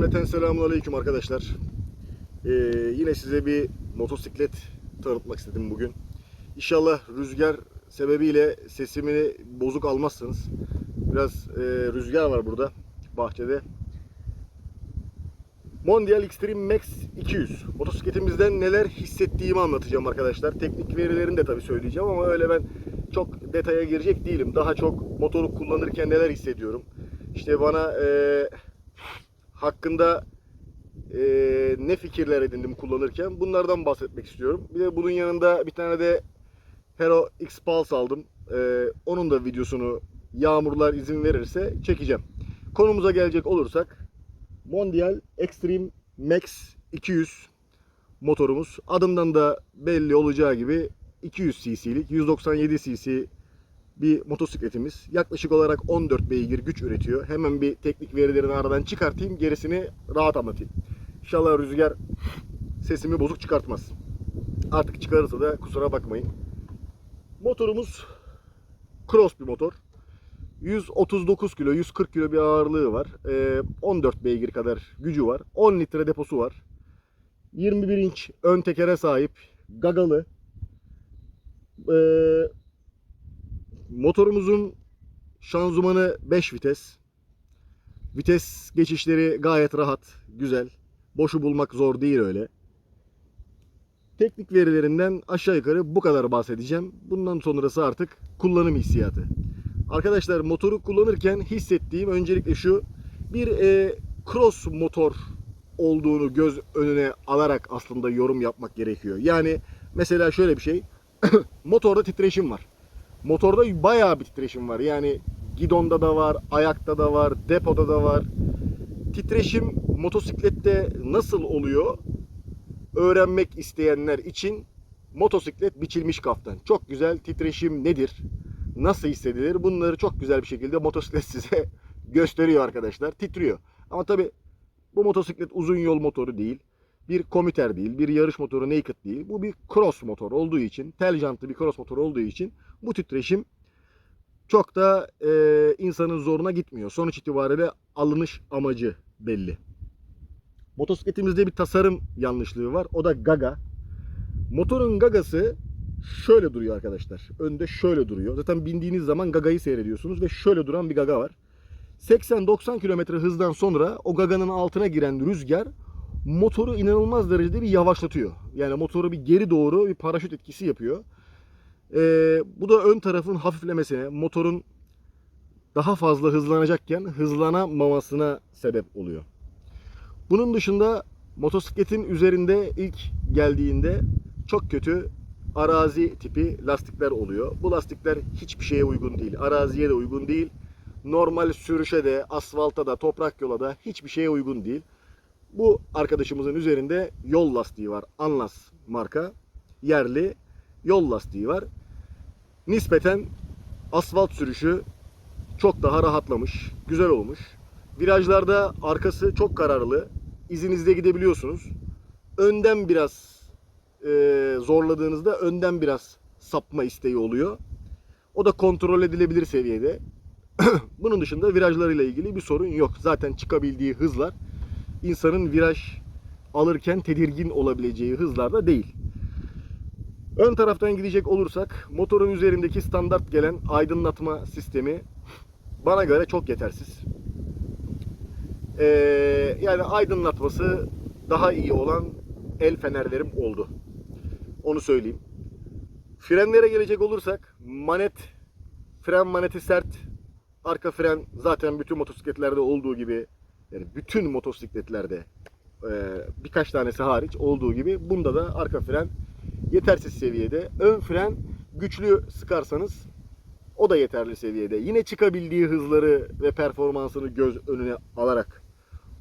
Cümleten selamun aleyküm arkadaşlar. Ee, yine size bir motosiklet tanıtmak istedim bugün. İnşallah rüzgar sebebiyle sesimi bozuk almazsınız. Biraz e, rüzgar var burada bahçede. Mondial Extreme Max 200. Motosikletimizden neler hissettiğimi anlatacağım arkadaşlar. Teknik verilerini de tabii söyleyeceğim ama öyle ben çok detaya girecek değilim. Daha çok motoru kullanırken neler hissediyorum. İşte bana e, hakkında e, ne fikirler edindim kullanırken bunlardan bahsetmek istiyorum. Bir de bunun yanında bir tane de Hero X Pulse aldım. E, onun da videosunu yağmurlar izin verirse çekeceğim. Konumuza gelecek olursak Mondial Extreme Max 200 motorumuz. Adından da belli olacağı gibi 200 cc'lik 197 cc bir motosikletimiz. Yaklaşık olarak 14 beygir güç üretiyor. Hemen bir teknik verilerini aradan çıkartayım. Gerisini rahat anlatayım. İnşallah rüzgar sesimi bozuk çıkartmaz. Artık çıkarırsa da kusura bakmayın. Motorumuz cross bir motor. 139 kilo, 140 kilo bir ağırlığı var. Ee, 14 beygir kadar gücü var. 10 litre deposu var. 21 inç ön tekere sahip. Gagalı. Motorumuzun şanzımanı 5 vites. Vites geçişleri gayet rahat, güzel. Boşu bulmak zor değil öyle. Teknik verilerinden aşağı yukarı bu kadar bahsedeceğim. Bundan sonrası artık kullanım hissiyatı. Arkadaşlar motoru kullanırken hissettiğim öncelikle şu. Bir e, cross motor olduğunu göz önüne alarak aslında yorum yapmak gerekiyor. Yani mesela şöyle bir şey. Motorda titreşim var. Motorda bayağı bir titreşim var. Yani gidonda da var, ayakta da var, depoda da var. Titreşim motosiklette nasıl oluyor? Öğrenmek isteyenler için motosiklet biçilmiş kaftan. Çok güzel titreşim nedir? Nasıl hissedilir? Bunları çok güzel bir şekilde motosiklet size gösteriyor arkadaşlar. Titriyor. Ama tabi bu motosiklet uzun yol motoru değil. Bir komüter değil, bir yarış motoru naked değil. Bu bir cross motor olduğu için, tel jantlı bir cross motor olduğu için bu titreşim çok da e, insanın zoruna gitmiyor. Sonuç itibariyle alınış amacı belli. Motosikletimizde bir tasarım yanlışlığı var. O da gaga. Motorun gagası şöyle duruyor arkadaşlar. Önde şöyle duruyor. Zaten bindiğiniz zaman gagayı seyrediyorsunuz ve şöyle duran bir gaga var. 80-90 km hızdan sonra o gaganın altına giren rüzgar motoru inanılmaz derecede bir yavaşlatıyor. Yani motoru bir geri doğru bir paraşüt etkisi yapıyor. Ee, bu da ön tarafın hafiflemesine, motorun daha fazla hızlanacakken hızlanamamasına sebep oluyor. Bunun dışında motosikletin üzerinde ilk geldiğinde çok kötü arazi tipi lastikler oluyor. Bu lastikler hiçbir şeye uygun değil. Araziye de uygun değil. Normal sürüşe de, asfalta da, toprak yola da hiçbir şeye uygun değil. Bu arkadaşımızın üzerinde yol lastiği var. Anlas marka. Yerli yol lastiği var. Nispeten asfalt sürüşü çok daha rahatlamış. Güzel olmuş. Virajlarda arkası çok kararlı. İzinizde gidebiliyorsunuz. Önden biraz e, zorladığınızda önden biraz sapma isteği oluyor. O da kontrol edilebilir seviyede. Bunun dışında virajlarıyla ilgili bir sorun yok. Zaten çıkabildiği hızlar insanın viraj alırken tedirgin olabileceği hızlarda değil. Ön taraftan gidecek olursak motorun üzerindeki standart gelen aydınlatma sistemi bana göre çok yetersiz. Ee, yani aydınlatması daha iyi olan el fenerlerim oldu. Onu söyleyeyim. Frenlere gelecek olursak manet fren maneti sert. Arka fren zaten bütün motosikletlerde olduğu gibi yani bütün motosikletlerde e, birkaç tanesi hariç olduğu gibi bunda da arka fren yetersiz seviyede. Ön fren güçlü sıkarsanız o da yeterli seviyede. Yine çıkabildiği hızları ve performansını göz önüne alarak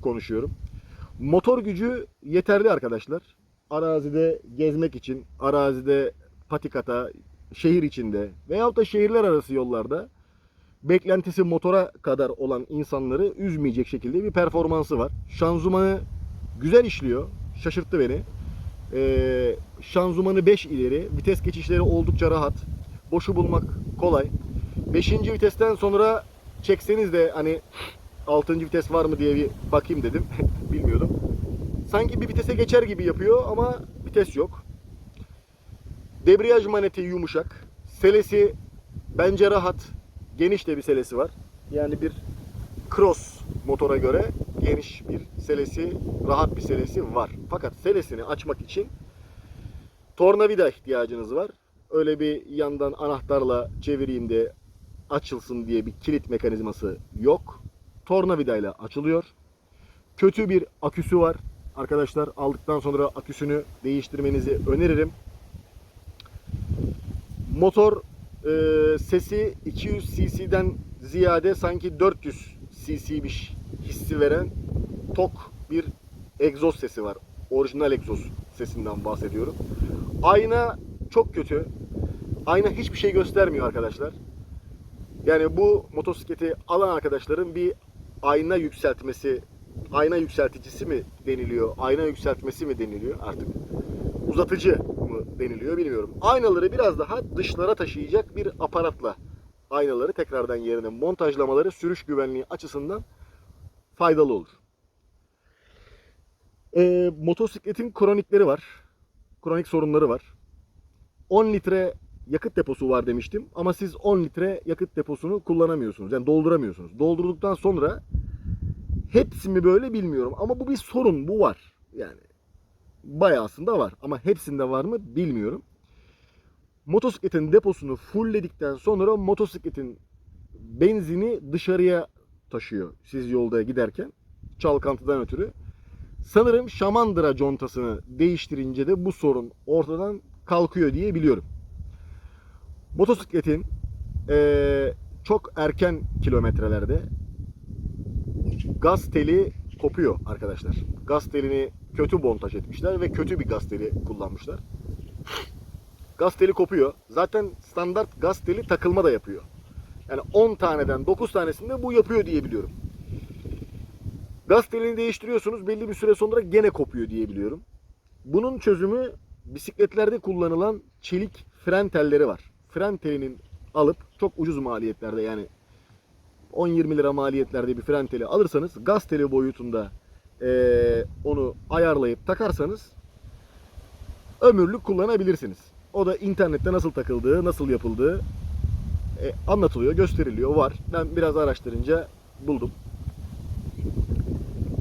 konuşuyorum. Motor gücü yeterli arkadaşlar. Arazide gezmek için, arazide patikata, şehir içinde veyahut da şehirler arası yollarda beklentisi motora kadar olan insanları üzmeyecek şekilde bir performansı var. Şanzımanı güzel işliyor. Şaşırttı beni. Ee, şanzımanı 5 ileri. Vites geçişleri oldukça rahat. Boşu bulmak kolay. 5. vitesten sonra çekseniz de hani 6. vites var mı diye bir bakayım dedim. Bilmiyordum. Sanki bir vitese geçer gibi yapıyor ama vites yok. Debriyaj maneti yumuşak. Selesi bence rahat. Geniş de bir selesi var. Yani bir cross motora göre geniş bir selesi, rahat bir selesi var. Fakat selesini açmak için tornavida ihtiyacınız var. Öyle bir yandan anahtarla çevireyim de açılsın diye bir kilit mekanizması yok. Tornavidayla açılıyor. Kötü bir aküsü var. Arkadaşlar aldıktan sonra aküsünü değiştirmenizi öneririm. Motor e, sesi 200 cc'den ziyade sanki 400 cc'miş hissi veren tok bir egzoz sesi var. Orijinal egzoz sesinden bahsediyorum. Ayna çok kötü. Ayna hiçbir şey göstermiyor arkadaşlar. Yani bu motosikleti alan arkadaşların bir ayna yükseltmesi, ayna yükselticisi mi deniliyor, ayna yükseltmesi mi deniliyor artık? Uzatıcı deniliyor bilmiyorum. Aynaları biraz daha dışlara taşıyacak bir aparatla aynaları tekrardan yerine montajlamaları sürüş güvenliği açısından faydalı olur. Ee, motosikletin kronikleri var. Kronik sorunları var. 10 litre yakıt deposu var demiştim ama siz 10 litre yakıt deposunu kullanamıyorsunuz. Yani dolduramıyorsunuz. Doldurduktan sonra hepsi mi böyle bilmiyorum ama bu bir sorun bu var. Yani bayağısında var ama hepsinde var mı bilmiyorum. Motosikletin deposunu fullledikten sonra motosikletin benzini dışarıya taşıyor siz yolda giderken çalkantıdan ötürü. Sanırım şamandıra contasını değiştirince de bu sorun ortadan kalkıyor diye biliyorum. Motosikletin eee, çok erken kilometrelerde gaz teli kopuyor arkadaşlar. Gaz telini kötü montaj etmişler ve kötü bir gaz teli kullanmışlar. Gaz teli kopuyor. Zaten standart gaz teli takılma da yapıyor. Yani 10 taneden 9 tanesinde bu yapıyor diye biliyorum. Gaz telini değiştiriyorsunuz belli bir süre sonra gene kopuyor diye biliyorum. Bunun çözümü bisikletlerde kullanılan çelik fren telleri var. Fren telinin alıp çok ucuz maliyetlerde yani 10-20 lira maliyetlerde bir fren teli alırsanız gaz teli boyutunda eee, onu ayarlayıp takarsanız ömürlük kullanabilirsiniz. O da internette nasıl takıldığı, nasıl yapıldığı e, anlatılıyor, gösteriliyor, var. Ben biraz araştırınca buldum.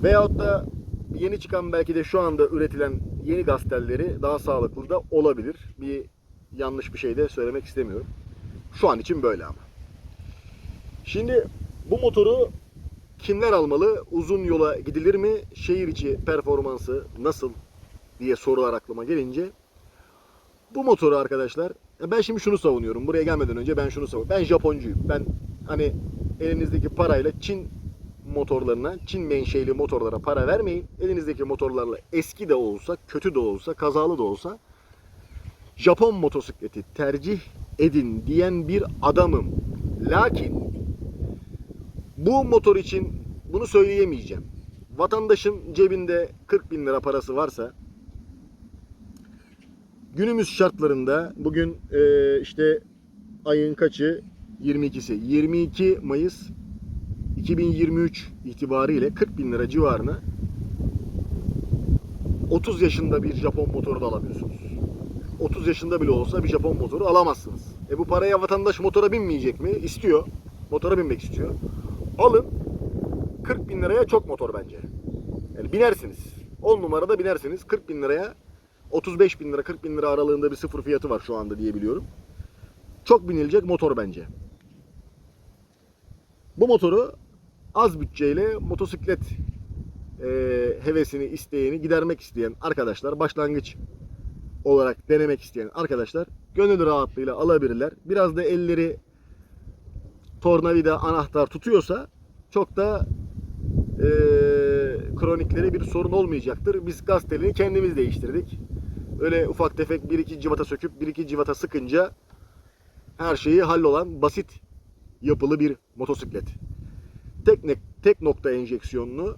Veyahut da yeni çıkan belki de şu anda üretilen yeni gaz telleri daha sağlıklı da olabilir. Bir yanlış bir şey de söylemek istemiyorum. Şu an için böyle ama. Şimdi bu motoru kimler almalı? Uzun yola gidilir mi? Şehir içi performansı nasıl diye sorular aklıma gelince bu motoru arkadaşlar ya ben şimdi şunu savunuyorum. Buraya gelmeden önce ben şunu savunuyorum. Ben Japoncuyum. Ben hani elinizdeki parayla Çin motorlarına, Çin menşeli motorlara para vermeyin. Elinizdeki motorlarla eski de olsa, kötü de olsa, kazalı da olsa Japon motosikleti tercih edin diyen bir adamım. Lakin bu motor için bunu söyleyemeyeceğim. Vatandaşın cebinde 40 bin lira parası varsa günümüz şartlarında bugün e, işte ayın kaçı? 22'si. 22 Mayıs 2023 itibariyle 40 bin lira civarına 30 yaşında bir Japon motoru da alamıyorsunuz. 30 yaşında bile olsa bir Japon motoru alamazsınız. E bu paraya vatandaş motora binmeyecek mi? İstiyor. Motora binmek istiyor. Alın. 40 bin liraya çok motor bence. Yani binersiniz. 10 numarada binersiniz. 40 bin liraya 35 bin lira 40 bin lira aralığında bir sıfır fiyatı var şu anda diye biliyorum. Çok binilecek motor bence. Bu motoru az bütçeyle motosiklet e, hevesini isteyeni gidermek isteyen arkadaşlar başlangıç olarak denemek isteyen arkadaşlar gönül rahatlığıyla alabilirler. Biraz da elleri tornavida anahtar tutuyorsa çok da e, kronikleri bir sorun olmayacaktır. Biz gaz telini kendimiz değiştirdik. Öyle ufak tefek bir iki civata söküp bir iki civata sıkınca her şeyi hallolan basit yapılı bir motosiklet. Tek, tek nokta enjeksiyonlu.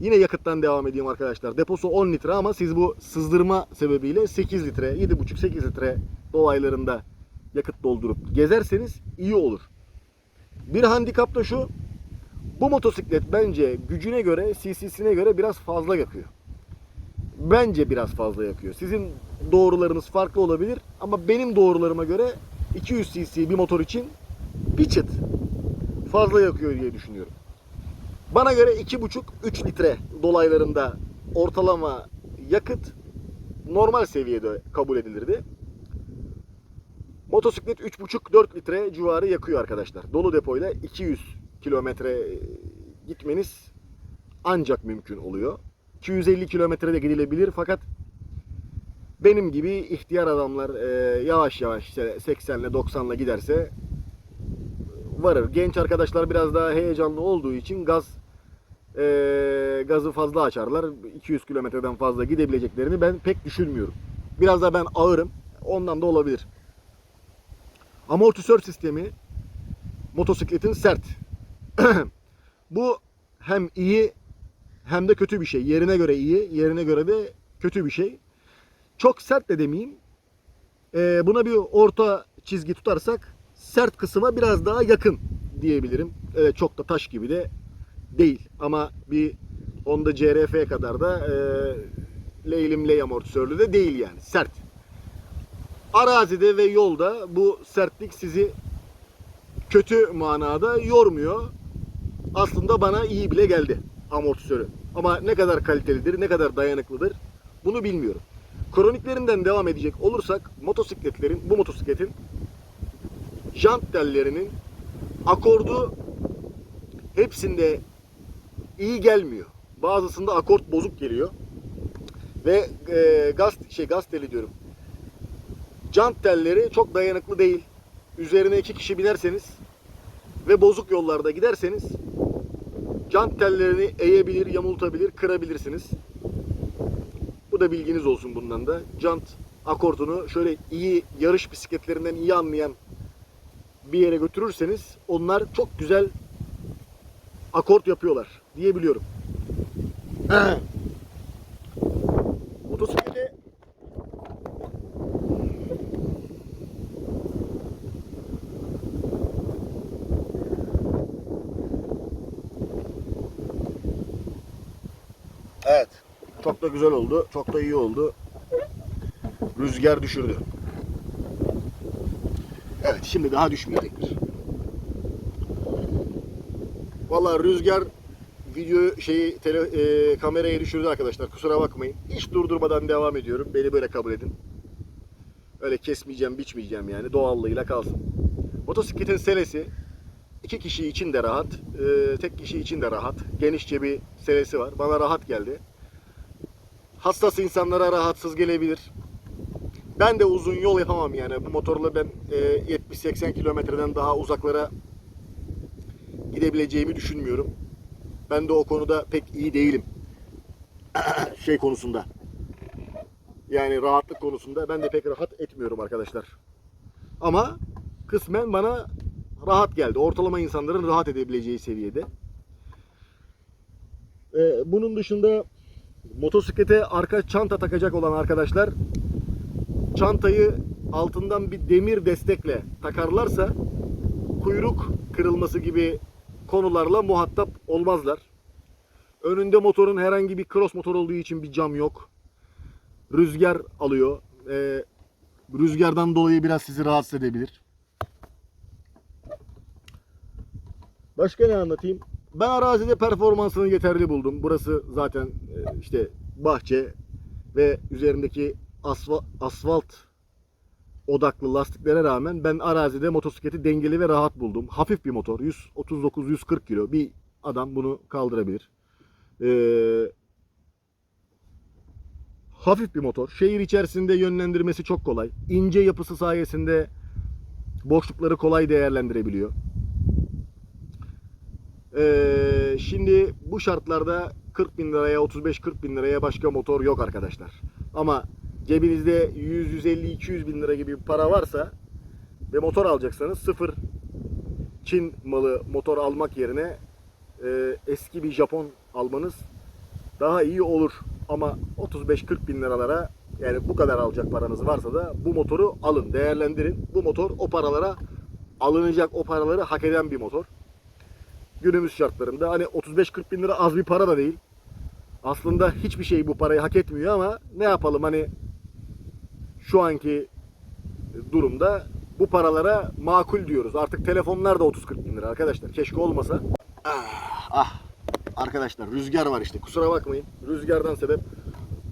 Yine yakıttan devam edeyim arkadaşlar. Deposu 10 litre ama siz bu sızdırma sebebiyle 8 litre, 7,5-8 litre dolaylarında yakıt doldurup gezerseniz iyi olur. Bir handikap da şu. Bu motosiklet bence gücüne göre, CC'sine göre biraz fazla yakıyor. Bence biraz fazla yakıyor. Sizin doğrularınız farklı olabilir ama benim doğrularıma göre 200 cc bir motor için bir çıt fazla yakıyor diye düşünüyorum. Bana göre 2,5-3 litre dolaylarında ortalama yakıt normal seviyede kabul edilirdi. Motosiklet 3,5-4 litre civarı yakıyor arkadaşlar. Dolu depoyla 200 kilometre gitmeniz ancak mümkün oluyor. 250 kilometrede gidilebilir fakat benim gibi ihtiyar adamlar e, yavaş yavaş işte 80 ile 90 ile giderse varır. Genç arkadaşlar biraz daha heyecanlı olduğu için gaz e, gazı fazla açarlar. 200 kilometreden fazla gidebileceklerini ben pek düşünmüyorum. Biraz da ben ağırım. Ondan da olabilir. Amortisör sistemi motosikletin sert. Bu hem iyi hem de kötü bir şey. Yerine göre iyi, yerine göre de kötü bir şey. Çok sert de demeyeyim. Ee, buna bir orta çizgi tutarsak sert kısma biraz daha yakın diyebilirim. Evet, çok da taş gibi de değil. Ama bir Honda CRF kadar da e, leylim ley amortisörlü de değil yani. Sert. Arazide ve yolda bu sertlik sizi kötü manada yormuyor. Aslında bana iyi bile geldi amortisörü. Ama ne kadar kalitelidir, ne kadar dayanıklıdır bunu bilmiyorum. Kroniklerinden devam edecek olursak motosikletlerin, bu motosikletin jant tellerinin akordu hepsinde iyi gelmiyor. Bazısında akort bozuk geliyor. Ve e, gaz şey gaz teli diyorum. Jant telleri çok dayanıklı değil. Üzerine iki kişi binerseniz ve bozuk yollarda giderseniz jant tellerini eğebilir, yamultabilir, kırabilirsiniz. Bu da bilginiz olsun bundan da. Jant akortunu şöyle iyi yarış bisikletlerinden iyi anlayan bir yere götürürseniz onlar çok güzel akort yapıyorlar diyebiliyorum. Motosiklete Evet. Çok güzel oldu. Çok da iyi oldu. Rüzgar düşürdü. Evet şimdi daha düşmeyecektir. Vallahi rüzgar video şeyi tele, e, kamerayı düşürdü arkadaşlar. Kusura bakmayın. Hiç durdurmadan devam ediyorum. Beni böyle kabul edin. Öyle kesmeyeceğim, biçmeyeceğim yani. Doğallığıyla kalsın. Motosikletin selesi iki kişi için de rahat, e, tek kişi için de rahat. Genişçe bir selesi var. Bana rahat geldi. Hassas insanlara rahatsız gelebilir. Ben de uzun yol yapamam yani. Bu motorla ben e, 70-80 kilometreden daha uzaklara gidebileceğimi düşünmüyorum. Ben de o konuda pek iyi değilim. şey konusunda. Yani rahatlık konusunda ben de pek rahat etmiyorum arkadaşlar. Ama kısmen bana rahat geldi. Ortalama insanların rahat edebileceği seviyede. Ee, bunun dışında motosiklete arka çanta takacak olan arkadaşlar çantayı altından bir demir destekle takarlarsa kuyruk kırılması gibi konularla muhatap olmazlar. Önünde motorun herhangi bir cross motor olduğu için bir cam yok. Rüzgar alıyor. Ee, rüzgardan dolayı biraz sizi rahatsız edebilir. Başka ne anlatayım? Ben arazide performansını yeterli buldum. Burası zaten e, işte bahçe ve üzerindeki asfalt, asfalt odaklı lastiklere rağmen ben arazide motosikleti dengeli ve rahat buldum. Hafif bir motor. 139-140 kilo. Bir adam bunu kaldırabilir. Ee, hafif bir motor. Şehir içerisinde yönlendirmesi çok kolay. İnce yapısı sayesinde boşlukları kolay değerlendirebiliyor. Ee, şimdi bu şartlarda 40 bin liraya 35-40 bin liraya başka motor yok arkadaşlar. Ama cebinizde 100, 150, 200 bin lira gibi bir para varsa ve motor alacaksanız sıfır Çin malı motor almak yerine e, eski bir Japon almanız daha iyi olur. Ama 35-40 bin liralara yani bu kadar alacak paranız varsa da bu motoru alın, değerlendirin. Bu motor o paralara alınacak, o paraları hak eden bir motor. Günümüz şartlarında hani 35-40 bin lira az bir para da değil. Aslında hiçbir şey bu parayı hak etmiyor ama ne yapalım hani şu anki durumda bu paralara makul diyoruz. Artık telefonlar da 30-40 bin lira arkadaşlar. Keşke olmasa. Ah, ah. Arkadaşlar rüzgar var işte. Kusura bakmayın. Rüzgardan sebep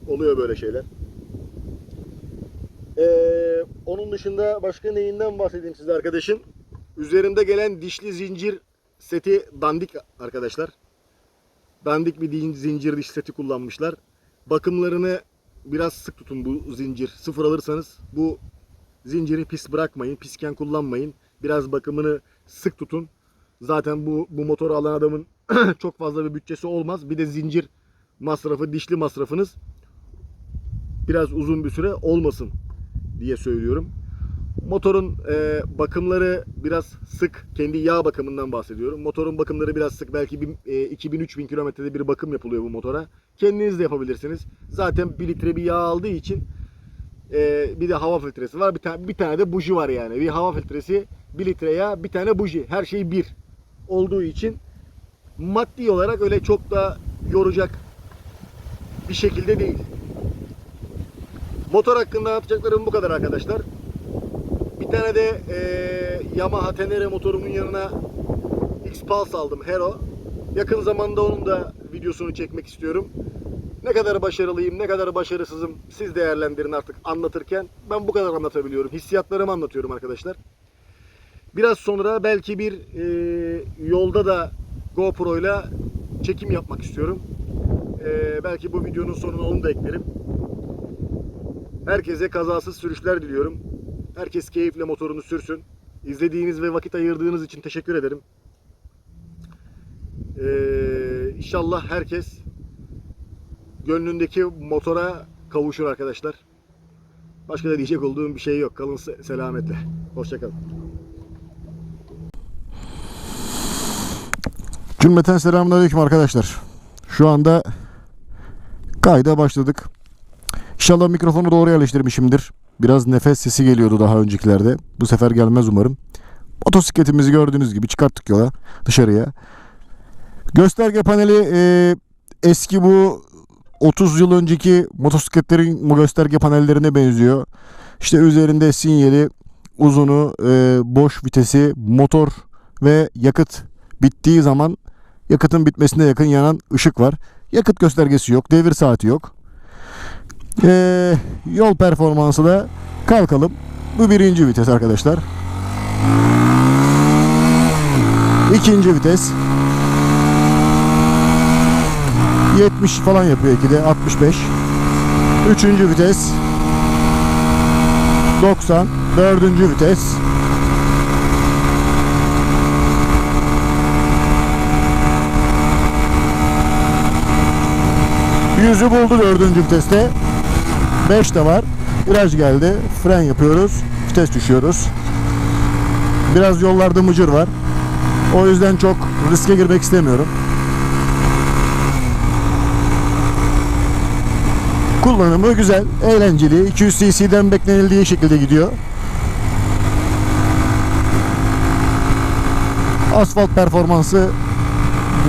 oluyor böyle şeyler. Ee, onun dışında başka neyinden bahsedeyim size arkadaşım? Üzerimde gelen dişli zincir seti dandik arkadaşlar. Dandik bir zincir diş seti kullanmışlar. Bakımlarını biraz sık tutun bu zincir. Sıfır alırsanız bu zinciri pis bırakmayın. Pisken kullanmayın. Biraz bakımını sık tutun. Zaten bu, bu motoru alan adamın çok fazla bir bütçesi olmaz. Bir de zincir masrafı, dişli masrafınız biraz uzun bir süre olmasın diye söylüyorum. Motorun e, bakımları biraz sık. Kendi yağ bakımından bahsediyorum. Motorun bakımları biraz sık. Belki e, 2000-3000 kilometrede bir bakım yapılıyor bu motora. Kendiniz de yapabilirsiniz. Zaten 1 litre bir yağ aldığı için e, bir de hava filtresi var. Bir tane bir tane de buji var yani. Bir hava filtresi, 1 litre yağ, bir tane buji. Her şey bir olduğu için maddi olarak öyle çok da yoracak bir şekilde değil. Motor hakkında anlatacaklarım bu kadar arkadaşlar. Bir tane de eee, Yamaha Tenere motorumun yanına X-Pulse aldım Hero. Yakın zamanda onun da videosunu çekmek istiyorum. Ne kadar başarılıyım, ne kadar başarısızım siz değerlendirin artık anlatırken. Ben bu kadar anlatabiliyorum. Hissiyatlarımı anlatıyorum arkadaşlar. Biraz sonra belki bir eee, yolda da GoPro ile çekim yapmak istiyorum. Eee, belki bu videonun sonuna onu da eklerim. Herkese kazasız sürüşler diliyorum. Herkes keyifle motorunu sürsün. İzlediğiniz ve vakit ayırdığınız için teşekkür ederim. Ee, inşallah herkes gönlündeki motora kavuşur arkadaşlar. Başka da diyecek olduğum bir şey yok. Kalın se- selametle. Hoşçakalın. Cümleten selamünaleyküm arkadaşlar. Şu anda kayda başladık. İnşallah mikrofonu doğru yerleştirmişimdir. Biraz nefes sesi geliyordu daha öncekilerde. Bu sefer gelmez umarım. Motosikletimizi gördüğünüz gibi çıkarttık yola dışarıya. Gösterge paneli e, eski bu 30 yıl önceki motosikletlerin gösterge panellerine benziyor. İşte üzerinde sinyali, uzunu, e, boş vitesi, motor ve yakıt bittiği zaman yakıtın bitmesine yakın yanan ışık var. Yakıt göstergesi yok, devir saati yok. Ee, yol performansı da kalkalım. Bu birinci vites arkadaşlar. İkinci vites. 70 falan yapıyor 2'de 65. Üçüncü vites. 90. Dördüncü vites. Yüzü buldu dördüncü viteste. 5 de var. Viraj geldi. Fren yapıyoruz. Vites düşüyoruz. Biraz yollarda mıcır var. O yüzden çok riske girmek istemiyorum. Kullanımı güzel, eğlenceli. 200 cc'den beklenildiği şekilde gidiyor. Asfalt performansı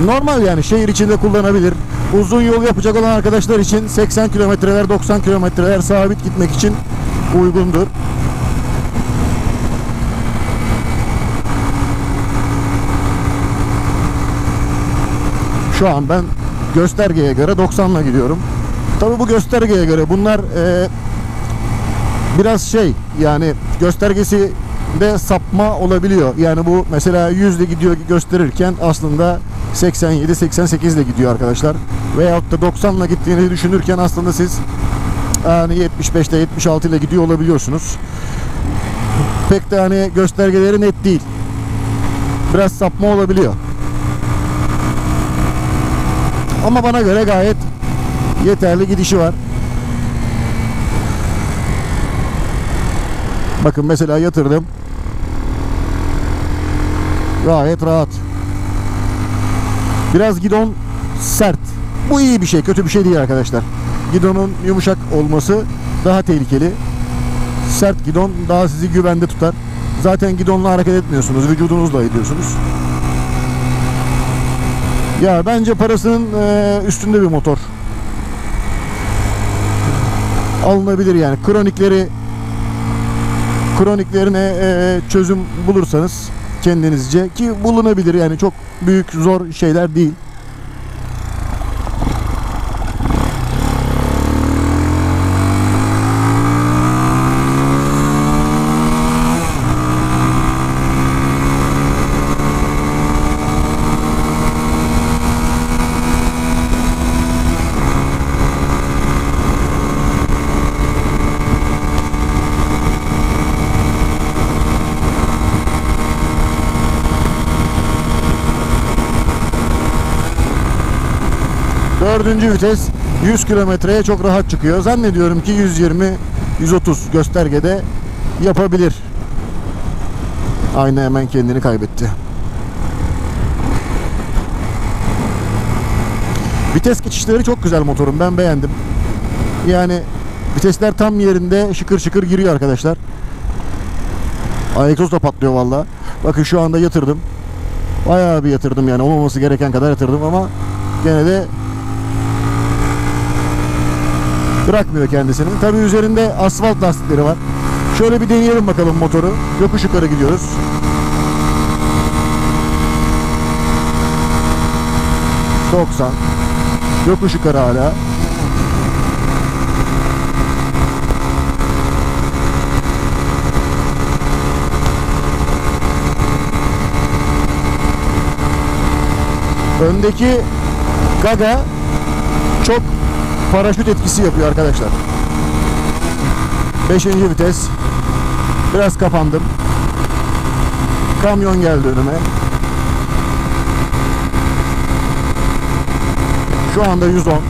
normal yani şehir içinde kullanabilir. Uzun yol yapacak olan arkadaşlar için 80 kilometreler 90 kilometreler sabit gitmek için uygundur. Şu an ben göstergeye göre 90 ile gidiyorum. Tabi bu göstergeye göre bunlar e, biraz şey yani göstergesi de sapma olabiliyor. Yani bu mesela 100 ile gidiyor gösterirken aslında 87-88 ile gidiyor arkadaşlar. Veyahut da 90 ile gittiğini düşünürken aslında siz yani 75'te 76 ile gidiyor olabiliyorsunuz. Pek de hani göstergeleri net değil. Biraz sapma olabiliyor. Ama bana göre gayet yeterli gidişi var. Bakın mesela yatırdım. Gayet rahat. Biraz gidon sert. Bu iyi bir şey, kötü bir şey değil arkadaşlar. Gidonun yumuşak olması daha tehlikeli. Sert gidon daha sizi güvende tutar. Zaten gidonla hareket etmiyorsunuz, vücudunuzla ediyorsunuz. Ya bence parasının e, üstünde bir motor. Alınabilir yani. Kronikleri kroniklerine e, çözüm bulursanız kendinizce ki bulunabilir yani çok büyük zor şeyler değil. Dördüncü vites 100 kilometreye çok rahat çıkıyor. Zannediyorum ki 120 130 göstergede yapabilir. Ayna hemen kendini kaybetti. Vites geçişleri çok güzel motorun. Ben beğendim. Yani vitesler tam yerinde şıkır şıkır giriyor arkadaşlar. Ay egzoz da patlıyor valla. Bakın şu anda yatırdım. Bayağı bir yatırdım yani olmaması gereken kadar yatırdım ama gene de bırakmıyor kendisini. Tabi üzerinde asfalt lastikleri var. Şöyle bir deneyelim bakalım motoru. Yokuş yukarı gidiyoruz. ...90... ...yokuş yukarı hala... Öndeki Gaga çok paraşüt etkisi yapıyor arkadaşlar. Beşinci vites. Biraz kapandım. Kamyon geldi önüme. Şu anda 110.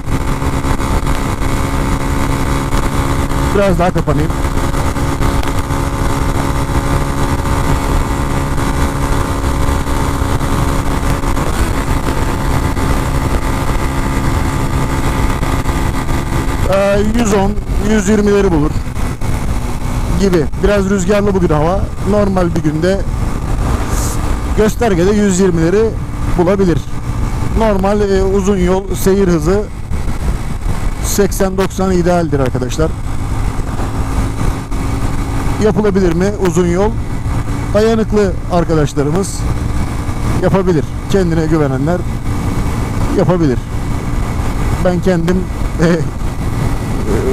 Biraz daha kapanayım. Ee, 110, 120'leri bulur gibi. Biraz rüzgarlı bugün hava. Normal bir günde göstergede 120'leri bulabilir. Normal e, uzun yol seyir hızı 80-90 idealdir arkadaşlar. Yapılabilir mi uzun yol? Dayanıklı arkadaşlarımız yapabilir. Kendine güvenenler yapabilir. Ben kendim e,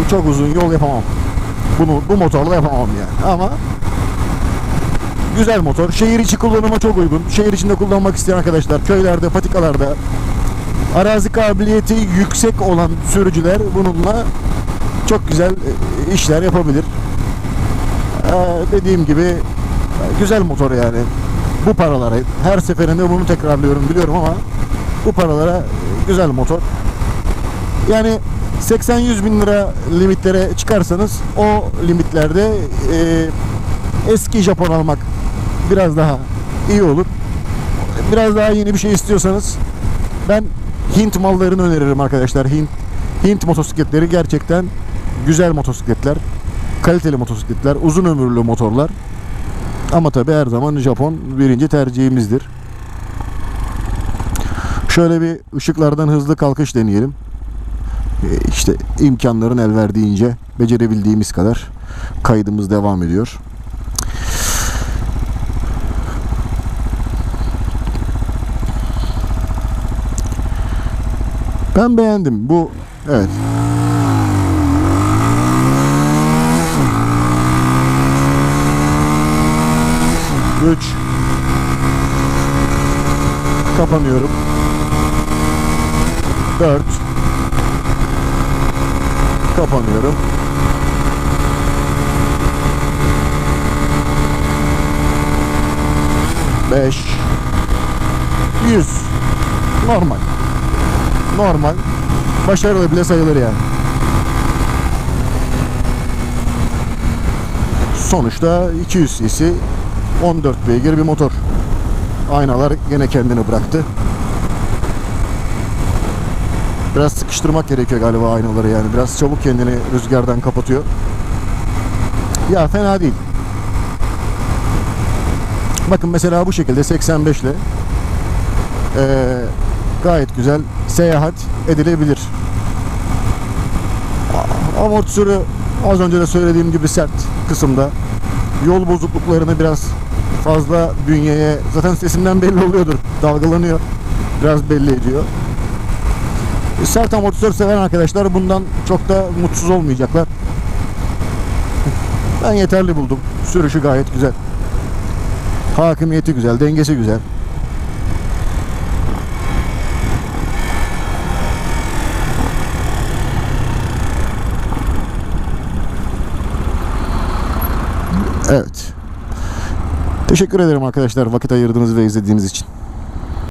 çok uzun yol yapamam. Bunu bu motorla yapamam yani. Ama güzel motor. Şehir içi kullanıma çok uygun. Şehir içinde kullanmak isteyen arkadaşlar köylerde, patikalarda arazi kabiliyeti yüksek olan sürücüler bununla çok güzel e, işler yapabilir. Ee, dediğim gibi güzel motor yani. Bu paralara her seferinde bunu tekrarlıyorum biliyorum ama bu paralara e, güzel motor. Yani 80-100 bin lira limitlere çıkarsanız o limitlerde e, eski Japon almak biraz daha iyi olur. Biraz daha yeni bir şey istiyorsanız ben Hint mallarını öneririm arkadaşlar. Hint Hint motosikletleri gerçekten güzel motosikletler. Kaliteli motosikletler, uzun ömürlü motorlar. Ama tabi her zaman Japon birinci tercihimizdir. Şöyle bir ışıklardan hızlı kalkış deneyelim. E, işte imkanların el verdiğince becerebildiğimiz kadar kaydımız devam ediyor. Ben beğendim. Bu evet. Üç. Kapanıyorum. Dört. Kapanıyorum. Beş. Yüz. Normal. Normal. Başarılı bile sayılır yani. Sonuçta 200 cc 14 beygir bir motor. Aynalar gene kendini bıraktı. Biraz sıkıştırmak gerekiyor galiba aynaları yani. Biraz çabuk kendini rüzgardan kapatıyor. Ya fena değil. Bakın mesela bu şekilde 85 ile ee, gayet güzel seyahat edilebilir. Amortisörü az önce de söylediğim gibi sert kısımda. Yol bozukluklarını biraz fazla bünyeye zaten sesimden belli oluyordur. Dalgalanıyor. Biraz belli ediyor. Sert amortisör seven arkadaşlar bundan çok da mutsuz olmayacaklar. Ben yeterli buldum. Sürüşü gayet güzel. Hakimiyeti güzel, dengesi güzel. Evet. Teşekkür ederim arkadaşlar vakit ayırdığınız ve izlediğiniz için.